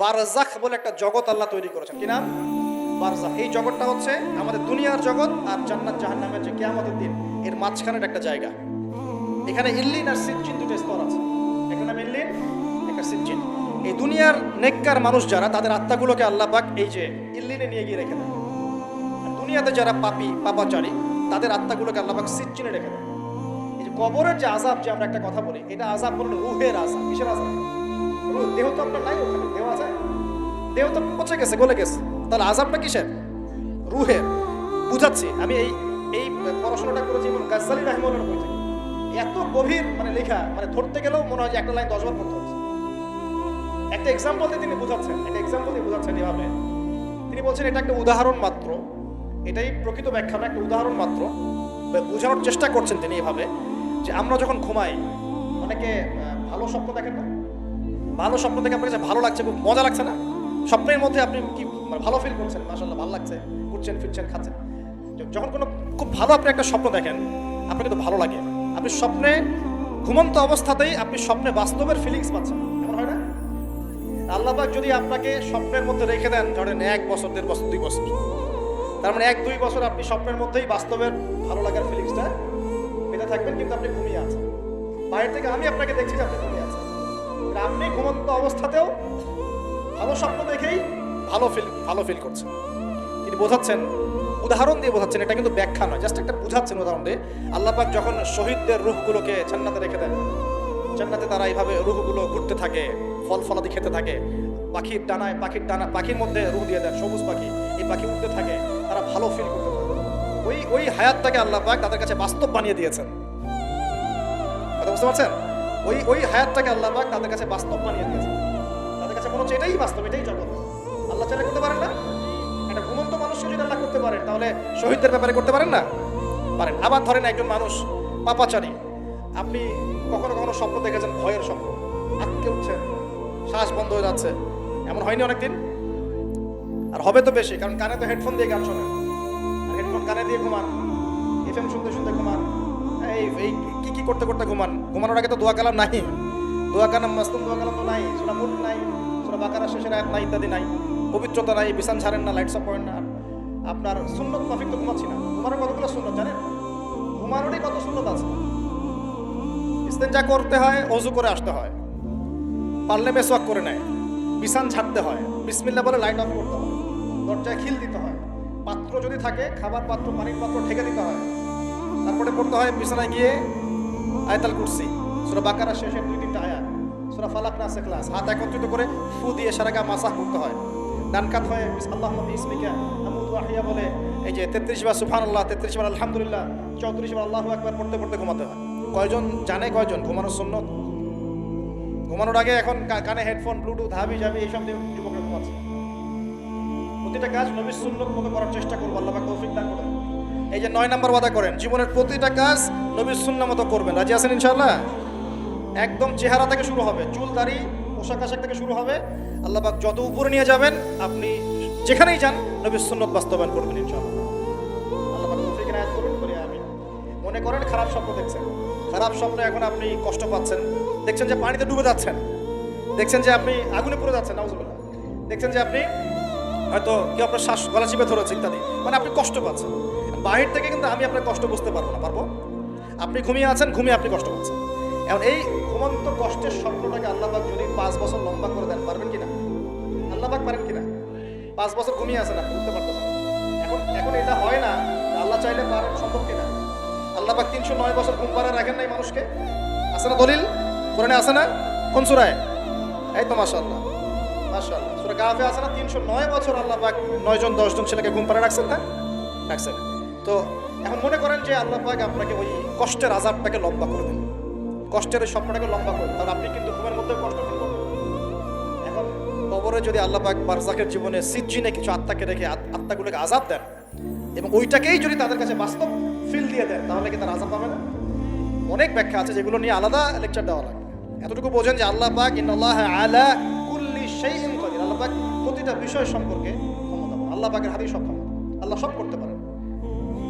বারজাখ বলে একটা জগৎ আল্লাহ তৈরি করেছেন। কি নাম বারজাখ। এই জগৎটা হচ্ছে আমাদের দুনিয়ার জগৎ আর জান্নাত জাহান্নামের যে কিয়ামতের দিন, এর মাঝখানের একটা জায়গা। এখানে ইল্লিন আর সিজ্জিন দুটো স্তর আছে। নাম ইল্লিন একটা সিজ্জিন এই দুনিয়ার নেককার মানুষ যারা, তাদের আত্মাগুলোকে আল্লাহ পাক এই যে ইল্লিনে নিয়ে গিয়ে রেখে দেন। দুনিয়াতে যারা পাপি, পাপাচারী, তাদের আত্মাগুলোকে আল্লাহ পাক সিজ্জিনে রেখে দেন। এই যে কবরের যে আজাব যে আমরা একটা কথা বলি, এটা আজাব হলো রুহের আজাব কিসের আজাব দেহ তো আপনার নাই ওখানে, দেহ আছে? দেহ তো পচে গেছে? গলে গেছে। তাহলে আজাবটা কিসের? রুহের। বুঝাচ্ছি, আমি এই এই পড়াশোনাটা করেছি এবং গাজ্জালি রাহিমুল্লাহ বই থেকে। এত গভীর মানে লেখা মানে ধরতে গেলেও মনে হয় যে একটা লাইন দশবার পড়তে হচ্ছে। একটা এক্সাম্পল দিয়ে তিনি বোঝাচ্ছেন, একটা এক্সাম্পল দিয়ে বোঝাচ্ছেন এভাবে। তিনি বলছেন, এটা একটা উদাহরণ মাত্র। এটাই প্রকৃত ব্যাখ্যা একটা উদাহরণ মাত্র। বোঝানোর চেষ্টা করছেন তিনি এভাবে, যে আমরা যখন ঘুমাই, অনেকে ভালো স্বপ্ন দেখেন না? ভালো স্বপ্ন দেখে আপনার কাছে ভালো লাগছে, খুব মজা লাগছে না? স্বপ্নের মধ্যে আপনি কি ভালো ফিল করছেন? মাসাল্লাহ ভালো লাগছে। উঠছেন ফিরছেন, খাচ্ছেন। যখন কোনো খুব ভালো আপনি একটা স্বপ্ন দেখেন, আপনাকে কিন্তু ভালো লাগে। আপনি স্বপ্নে ঘুমন্ত অবস্থাতেই আপনি স্বপ্নে বাস্তবের ফিলিংস পাচ্ছেন। এমন হয় না? আল্লাহবাক যদি আপনাকে স্বপ্নের মধ্যে রেখে দেন, ধরেন এক বছর, দেড় বছর, দুই বছর, তার মানে এক, দুই বছর আপনি স্বপ্নের মধ্যেই বাস্তবের ভালো লাগার ফিলিংসটা পেতে থাকবেন, কিন্তু আপনি ঘুমিয়ে আছেন। বাইরে থেকে আমি আপনাকে দেখছি যে আপনি ঘুমিয়ে আছেন। আপনি ঘুমন্ত অবস্থাতেও ভালো স্বপ্ন দেখেই ভালো ফিল ভালো ফিল করছেন। তিনি বোঝাচ্ছেন, উদাহরণ দিয়ে বোঝাচ্ছেন, এটা কিন্তু ব্যাখ্যা নয় জাস্ট একটা বুঝাচ্ছেন উদাহরণ দিয়ে। আল্লাহ পাক যখন শহীদদের রূহগুলোকে জান্নাতে রেখে দেন, জান্নাতে তারা এইভাবে রুহগুলো ঘুরতে থাকে, ফল ফলাদি খেতে থাকে, পাখির ডানায়, পাখির ডানা, পাখির মধ্যে রুহ দিয়ে দেন, সবুজ পাখি, এই পাখি উঠতে থাকে, তারা ভালো ফিল করতে থাকে। ওই ওই হায়াতটাকে আল্লাহ পাক তাদের কাছে বাস্তব বানিয়ে দিয়েছেন। কথা বুঝতে পারছেন? ওই ওই হায়াতটাকে আল্লাহ পাক তাদের কাছে বাস্তব বানিয়ে দিয়েছেন তাদের কাছে মনে হচ্ছে এটাই বাস্তব, এটাই জগৎ। আল্লাহ চাইলে করতে পারেন না? একটা ঘুমন্ত মানুষকে যদি আল্লাহ করতে পারেন, তাহলে শহীদদের ব্যাপারে করতে পারেন না? পারেন। আবার ধরেন একজন মানুষ পাপাচারী। আপনি কখনো কখনো স্বপ্ন দেখেছেন, ভয়ের স্বপ্ন। আটকে উঠছেন শ্বাস বন্ধ হয়ে যাচ্ছে। এমন হয়নি অনেকদিন? আর হবে তো বেশি, কারণ কানে তো হেডফোন দিয়ে গান শোনেন। হেডফোন কানে দিয়ে ঘুমান। এফএম শুনতে শুনতে ঘুমান। এই এই কি কি করতে করতে ঘুমান? ঘুমানোর আগে তো দোয়া কালাম নাই। দোয়া কালাম মাস্তুম দোয়া কালাম তো নাই সোনা মুট নাই সোনা বাকারা শেষের আয়াত নাই ইত্যাদি নাই, পবিত্রতা নাই, বিছান ছাড়েন না লাইটস অফ পয়েন্ট না। আপনার সুন্নত মাফিক তো ঘুমাচ্ছি না। ঘুমানোর কতগুলো সুন্নত জানেন? ঘুমানোরই কত সুন্নত আছে? ইস্তেঞ্জা করতে হয়, অজু করে আসতে হয়। পারলে মেসওয়াক করে নেয়। বিছান ছাড়তে হয়। বিসমিল্লা বলে লাইট অফ করতে হয়। দরজায় খিল দিতে হয়। পাত্র যদি থাকে, খাবার পাত্র, পানির পাত্র ঠেকে দিতে হয়। তারপরে পড়তে হয় বিছানায় গিয়ে আয়তাল কুরসি। সুরা বাকারা শেষের দুই তিনটা আয়াত। সুরা ফালাক না ক্লাস। হাত একত্রিত করে ফু দিয়ে সারা গা মাসাহ করতে হয়। ডান কাত হয়ে আল্লাহ ইসমিকা ওয়াহিয়া বলে, এই যে তেত্রিশ বার সুফান আল্লাহ তেত্রিশ বার আলহামদুলিল্লাহ, চৌত্রিশ বার আল্লাহ একবার পড়তে পড়তে ঘুমাতে হয়। কয়জন জানে কয়জন? ঘুমানোর সুন্নত? ঘুমানোর আগে এখন কানে হেডফোন, ব্লুটুথ, হাবি যাবি এইসব দিয়ে যুবকরা ঘুমাচ্ছে। প্রতিটা কাজ নবীর সুন্নত মতো করার চেষ্টা করব, আল্লাহ তৌফিক দান করেন। এই যে নয় নম্বর ওয়াদা করেন, জীবনের প্রতিটা কাজ নবীর সুন্না মতো করবেন। রাজি আছেন ইনশাল্লাহ একদম চেহারা থেকে শুরু হবে, চুল, দাড়ি, পোশাক, আশাক থেকে শুরু হবে। আল্লাহ পাক যত উপরে নিয়ে যাবেন, আপনি যেখানেই যান, নবীর সুন্নত বাস্তবায়ন করবেন আমি মনে করেন খারাপ স্বপ্ন দেখছেন। খারাপ স্বপ্নে এখন আপনি কষ্ট পাচ্ছেন। দেখছেন যে পানিতে ডুবে যাচ্ছেন। দেখছেন যে আপনি আগুনে পড়ে যাচ্ছেন, নাউজুবিল্লাহ। দেখছেন যে আপনি হয়তো কেউ আপনার শ্বাস, গলা চিপে ধরেছে ইত্যাদি। মানে আপনি কষ্ট পাচ্ছেন। বাহির থেকে কিন্তু আমি আপনার কষ্ট বুঝতে পারব না, পারব? আপনি ঘুমিয়ে আছেন, ঘুমিয়ে আপনি কষ্ট পাচ্ছেন। এখন এই ঘুমন্ত কষ্টের স্বপ্নটাকে আল্লাহবাক যদি পাঁচ বছর লম্বা করে দেন, পারবেন কিনা? আল্লাহবাক পারেন কিনা? পাঁচ বছর ঘুমিয়ে আছেন আপনি উঠতে পারতেছেন? এখন এখন এটা হয় না আল্লাহ চাইলে পারেন, সম্ভব কিনা? আল্লাহবাক তিনশো নয় বছর ঘুম পাড়ায় রাখেন নাই মানুষকে? আছে না দলিল? কোরআনে আছে না? কোন সুরায়? এই তো মাশাআল্লাহ মাশাআল্লাহ। সূরা কাফে আছে না? 309 বছর আল্লাহ পাক 9 জন 10 জন ছেলেকে ঘুম পাড়ে রাখছেন না? রাখছেন তো এখন মনে করেন যে আল্লাহ পাক আপনাকে ওই কষ্টের আযাবটাকে লম্বা করে দেন কষ্টের ওই স্বপ্নটাকে লম্বা করে তাহলে আপনি কিন্তু ঘুমের মধ্যে কষ্ট ফিল করবেন। এখন কবরে যদি আল্লাহ পাক বারজাকের জীবনে সিজ্জিনে কিছু আত্মাকে রেখে আত্মাগুলোকে আযাব দেন এবং ওইটাকেই যদি তাদের কাছে বাস্তব ফিল দিয়ে দেন, তাহলে কি তার আযাব পাবে না? অনেক ব্যাখ্যা আছে যেগুলো নিয়ে আলাদা লেকচার দেওয়া লাগে। এতটুকু বোঝেন যে আল্লাহ পাক ইন্নাল্লাহ আলা কুল্লি শাইইন কাদির। আল্লাহ পাক প্রতিটা বিষয় সম্পর্কে ক্ষমতাবান। আল্লাহ পাকের হাতেই সব ক্ষমতা আল্লাহ সব করতে পারেন।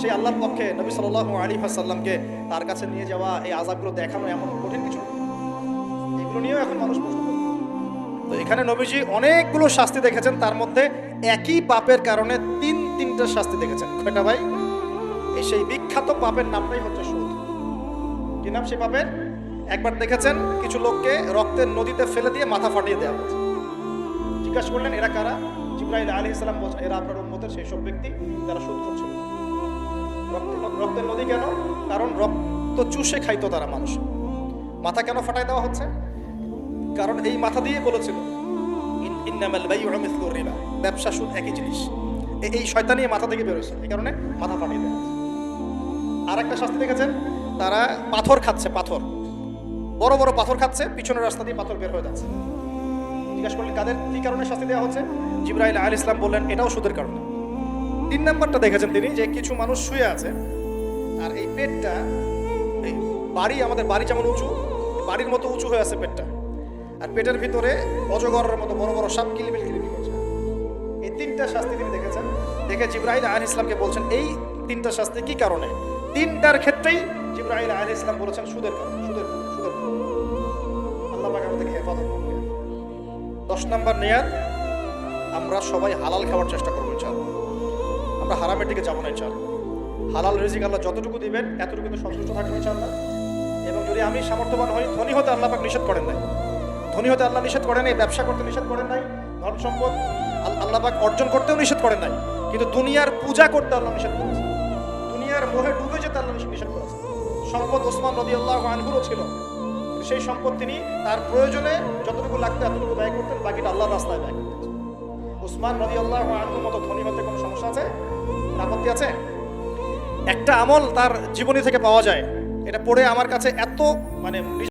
সেই আল্লাহর পক্ষে নবী সাল্লাল্লাহু আলাইহি ওয়াসাল্লামকে তার কাছে নিয়ে যাওয়া, এই আযাবগুলো দেখানো এমন কঠিন কিছু এগুলো নিয়েও এখন মানুষ প্রশ্ন তো এখানে নবীজি অনেকগুলো শাস্তি দেখেছেন, তার মধ্যে একই পাপের কারণে তিন, তিনটা শাস্তি দেখেছেন। কয়টা ভাই? এই সেই বিখ্যাত পাপের নামটাই হচ্ছে সুদ কি নাম সেই পাপের? একবার দেখেছেন কিছু লোককে রক্তের নদীতে ফেলে দিয়ে মাথা ফাটিয়ে দেওয়া হয়েছে। জিজ্ঞাসা করলেন, এরা কারা? জিব্রাইল আলী ইসলাম এরা আপনার উন্মতের সেই সব ব্যক্তি, যারা সুদ রক্তের নদী কেন? কারণ রক্ত চুষে খাইতো তারা মানুষ। মাথা কেন ফাটাই দেওয়া হচ্ছে? কারণ এই মাথা দিয়ে বলেছিল ব্যবসা সুদ একই জিনিস। এই শয়তানি মাথা থেকে বেরোছে এই কারণে মাথা ফাটিয়ে দেওয়া আর একটা শাস্তি দেখেছেন? তারা পাথর খাচ্ছে, পাথর। বড় বড় পাথর খাচ্ছে, পিছনের রাস্তা দিয়ে পাথর বের হয়ে যাচ্ছে। জিজ্ঞাসা করলেন, কাদের, কি কারণে শাস্তি দেওয়া হচ্ছে? জিব্রাইল আল ইসলাম বললেন, এটাও সুদের কারণে। তিন নাম্বারটা দেখেছেন তিনি, যে কিছু মানুষ শুয়ে আছে, আর এই পেটটা, এই বাড়ি আমাদের বাড়ি যেমন উঁচু, বাড়ির মতো উঁচু হয়ে আছে পেটটা। আর পেটের ভিতরে অজগরের মতো বড় বড় সাপ কিলিবিল কিলিবিল করছে। এই তিনটা শাস্তি তিনি দেখেছেন। দেখে জিব্রাহিল আল ইসলামকে বলছেন, এই তিনটা শাস্তি কি কারণে? তিনটার ক্ষেত্রেই জিব্রাহিল আল ইসলাম বলেছেন, সুদের কারণে, সুদের সুদের আল্লাহ পাক আমাদেরকে হেফাজত করবে দশ নম্বর নেয়ার আমরা সবাই হালাল খাওয়ার চেষ্টা করব ইনশাআল্লাহ। আমরা হারামের দিকে যাব না, ইনশাআল্লাহ। হালাল রিজিক আল্লাহ যতটুকু দিবেন, এতটুকু কিন্তু সন্তুষ্ট থাকব, ইনশাআল্লাহ। এবং যদি আমি সামর্থ্যবান হই, ধনী হতে আল্লাহ পাক নিষেধ করেন নাই। ধনী হতে আল্লাহ নিষেধ করেন নাই, ব্যবসা করতে নিষেধ করেন নাই, ধন সম্পদ আল্লাহ পাক অর্জন করতেও নিষেধ করেন নাই। কিন্তু দুনিয়ার পূজা করতে আল্লাহ নিষেধ করেছে। দুনিয়ার মোহে ডুবে যেতে আল্লাহ নিষেধ নিষেধ করেছে। সম্পদ ওসমান নদী আল্লাহ আনহুরও ছিল। সেই সম্পদ তিনি তার প্রয়োজনে যতটুকু লাগতে এতটুকু ব্যয় করতেন, বাকিটা আল্লাহর রাস্তায় ব্যয় করতেন। উসমান নদী আল্লাহ আনহুর মতো ধনী হতে কোনো সমস্যা আছে? আপত্তি আছে? একটা আমল তার জীবনী থেকে পাওয়া যায়। এটা পড়ে আমার কাছে এত মানে